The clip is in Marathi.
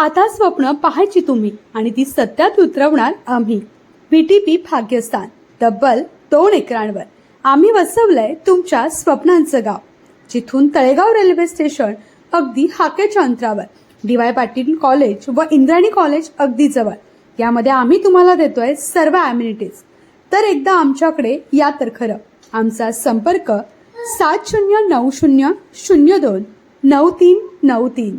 आता स्वप्न पाहायची तुम्ही आणि ती सत्यात उतरवणार आम्ही. व्हीटीपी भाग्यस्थान तब्बल दोन एकरांवर. आम्ही वसवलंय तुमच्या स्वप्नांचं गाव. जिथून तळेगाव रेल्वे स्टेशन अगदी हाकेच्या अंतरावर. डी वाय पाटील कॉलेज व इंद्राणी कॉलेज अगदी जवळ. यामध्ये आम्ही तुम्हाला देतोय सर्व ॲम्युनिटीज तर एकदा आमच्याकडे या तर खरं. आमचा संपर्क सात शून्य नऊ शून्य शून्य दोन नऊ तीन नऊ तीन.